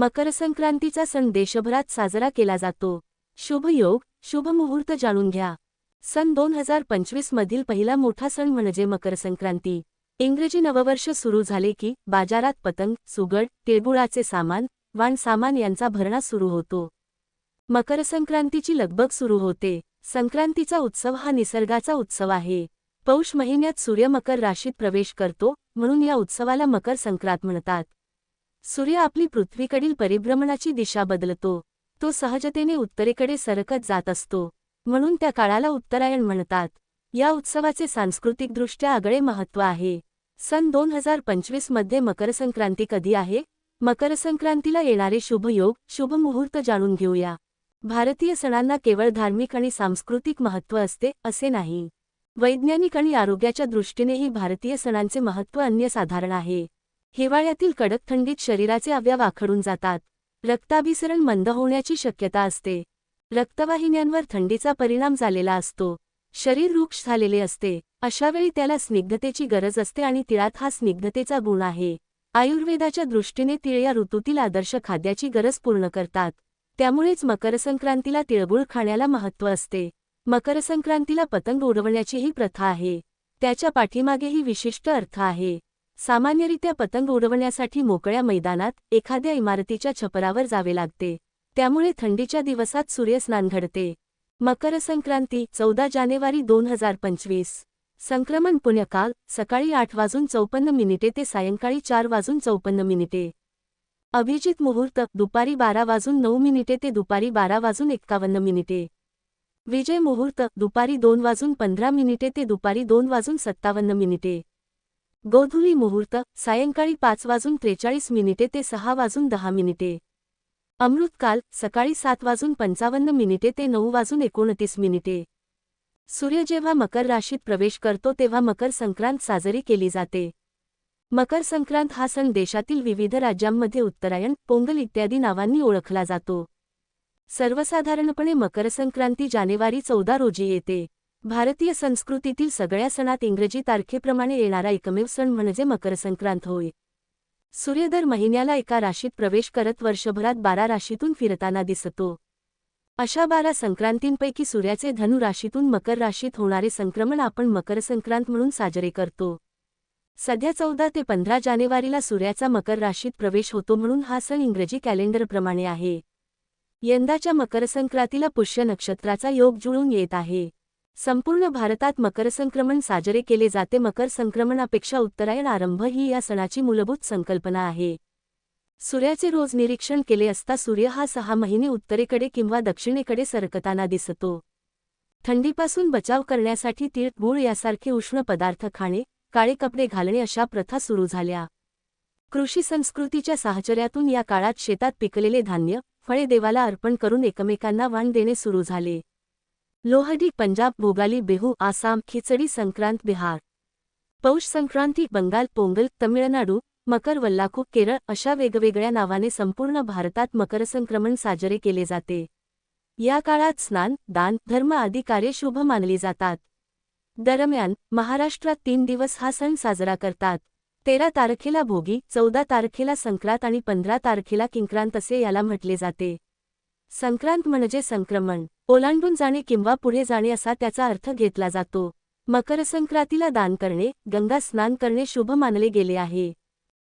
मकर संक्रांतीचा सण देशभरात साजरा केला जातो. शुभ योग शुभ मुहूर्त जाणून घ्या. सन दोन हजार पंचवीस मधील पहिला मोठा सण म्हणजे मकर संक्रांती इंग्रजी नववर्ष सुरू झाले की बाजारात पतंग सुगड तिळगुळाचे सामान वाण सामान यांचा भरणा सुरू होतो. मकर संक्रांतीची लगबग सुरू होते. संक्रांतीचा उत्सव हा निसर्गाचा उत्सव आहे. पौष महिन्यात सूर्य मकर राशीत प्रवेश करतो म्हणून या उत्सवाला मकर संक्रांत म्हणतात. सूर्य आपली पृथ्वीकडील परिभ्रमणाची दिशा बदलतो. तो सहजतेने उत्तरेकडे सरकत जात असतो. म्हणून त्या काळाला उत्तरायण म्हणतात. या उत्सवाचे सांस्कृतिकदृष्ट्या आगळे महत्त्व आहे. सन दोन हजार पंचवीसमध्ये मकर संक्रांती कधी आहे? मकर संक्रांतीला येणारे शुभ योग शुभ मुहूर्त जाणून घेऊया. भारतीय सणांना केवळ धार्मिक आणि सांस्कृतिक महत्त्व असते असे नाही. वैज्ञानिक आणि आरोग्याच्या दृष्टीनेही भारतीय सणांचे महत्त्व अन्यसाधारण आहे. हिवाळ्यातील कडक थंडीत शरीराचे अवयव आखडून जातात. रक्ताभिसरण मंद होण्याची शक्यता असते. रक्तवाहिन्यांवर थंडीचा परिणाम झालेला असतो. शरीर वृक्ष झालेले असते. अशावेळी त्याला स्निग्धतेची गरज असते आणि तिळात हा स्निग्धतेचा गुण आहे. आयुर्वेदाच्या दृष्टीने तिळ या ऋतूतील आदर्श खाद्याची गरज पूर्ण करतात. त्यामुळेच मकरसंक्रांतीला तिळगुळ खाण्याला महत्त्व असते. मकरसंक्रांतीला पतंग उडवण्याचीही प्रथा आहे. त्याच्या पाठीमागेही विशिष्ट अर्थ आहे. सामान्यरित्या पतंग उडवण्यासाठी मोकळ्या मैदानात एखाद्या इमारतीच्या छपरावर जावे लागते. त्यामुळे थंडीच्या दिवसात सूर्यस्नान घडते. मकर संक्रांती चौदा जानेवारी दोन हजार पंचवीस. संक्रमण पुण्यकाल सकाळी आठ वाजून चौपन्न मिनिटे ते सायंकाळी चार वाजून चौपन्न मिनिटे. अभिजित मुहूर्त दुपारी बारा वाजून नऊ मिनिटे ते दुपारी बारा वाजून एक्कावन्न मिनिटे. विजय मुहूर्त दुपारी दोन वाजून पंधरा मिनिटे ते दुपारी दोन वाजून सत्तावन्न मिनिटे. गोधुली मुहूर्त सायंकाळी पाच वाजून त्रेचाळीस मिनिटे ते सहा वाजून दहा मिनिटे. अमृतकाल सकाळी सात वाजून पंचावन्न मिनिटे ते नऊ वाजून एकोणतीस मिनिटे. सूर्य जेव्हा मकर राशीत प्रवेश करतो तेव्हा मकर संक्रांत साजरी केली जाते. मकर संक्रांत हा सण देशातील विविध राज्यांमध्ये उत्तरायण पोंगल इत्यादी नावांनी ओळखला जातो. सर्वसाधारणपणे मकर संक्रांती जानेवारी चौदा रोजी येते. भारतीय संस्कृतीतील सगळ्या सणात इंग्रजी तारखेप्रमाणे येणारा एकमेव सण म्हणजे मकर संक्रांत होय. सूर्य दर महिन्याला एका राशीत प्रवेश करत वर्षभरात बारा राशीतून फिरताना दिसतो. अशा बारा संक्रांतींपैकी सूर्याचे धनु राशीतून मकर राशीत होणारे संक्रमण आपण मकर संक्रांत म्हणून साजरे करतो. सध्या चौदा ते पंधरा जानेवारीला सूर्याचा मकर राशीत प्रवेश होतो म्हणून हा सण इंग्रजी कॅलेंडरप्रमाणे आहे. यंदाच्या मकर संक्रांतीला पुष्य नक्षत्राचा योग जुळून येत आहे. संपूर्ण भारतात मकर संक्रमण साजरे केले जाते. मकर संक्रमणापेक्षा उत्तरायण आरंभ ही या सणाची मूलभूत संकल्पना आहे. सूर्याचे रोज निरीक्षण केले असता सूर्य हा सहा महिने उत्तरेकडे किंवा दक्षिणेकडे सरकताना दिसतो. थंडीपासून बचाव करण्यासाठी तीळ गूळ यासारखे उष्ण पदार्थ खाणे काळे कपडे घालणे अशा प्रथा सुरू झाल्या. कृषी संस्कृतीच्या साहचर्यातून या काळात शेतात पिकलेले धान्य फळे देवाला अर्पण करून एकमेकांना वाण देणे सुरू झाले. लोहडी पंजाब भोगाली बेहू आसाम खिचडी संक्रांत बिहार. पौष संक्रांती बंगाल पोंगल तमिळनाडू मकर वल्लाखू केरळ अशा वेगवेगळ्या नावाने संपूर्ण भारतात मकर संक्रमण साजरे केले जाते. या काळात स्नान दान धर्म आदी कार्य शुभ मानली जातात. दरम्यान महाराष्ट्रात तीन दिवस हा सण साजरा करतात. तेरा तारखेला भोगी चौदा तारखेला संक्रांत आणि पंधरा तारखेला किंक्रांत असे याला म्हटले जाते. संक्रांत म्हणजे संक्रमण. ओलांडून जाणे किंवा पुढे जाणे असा त्याचा अर्थ घेतला जातो. मकर संक्रांतीला दान करणे गंगा स्नान करणे शुभ मानले गेले आहे.